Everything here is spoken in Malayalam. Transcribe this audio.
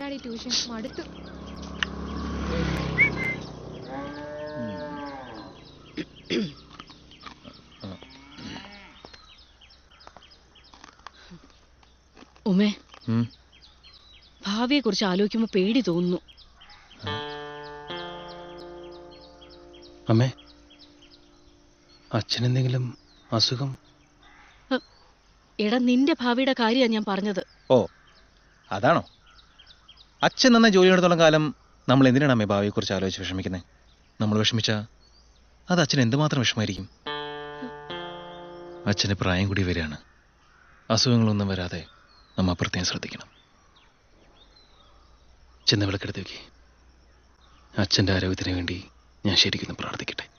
നേരാടി ട്യൂഷൻ മടുത്തു. ഉമേ ഭാവിയെ കുറിച്ച് ആലോചിക്കുമ്പോ പേടി തോന്നുന്നു. അമ്മേ അച്ഛനെന്തെങ്കിലും അസുഖം? എടാ നിന്റെ ഭാവിയുടെ കാര്യമാണ് ഞാൻ പറഞ്ഞത്. ഓ അതാണോ? അച്ഛൻ നന്ന ജോലി എടുത്തോളം കാലം നമ്മൾ എന്തിനാണ് അമ്മേ ഭാവിയെക്കുറിച്ച് ആലോചിച്ച് വിഷമിക്കുന്നത്? നമ്മൾ വിഷമിച്ച അത് അച്ഛൻ എന്തുമാത്രം വിഷമായിരിക്കും അച്ഛന് പ്രായം കൂടി വരികയാണ്. അസുഖങ്ങളൊന്നും വരാതെ നമ്മൾ പ്രത്യേകം ശ്രദ്ധിക്കണം. ചെന്ന് വിളക്കെടുത്ത് വെക്കേ. അച്ഛന്റെ ആരോഗ്യത്തിന് വേണ്ടി ഞാൻ ശരിക്കും പ്രാർത്ഥിക്കട്ടെ.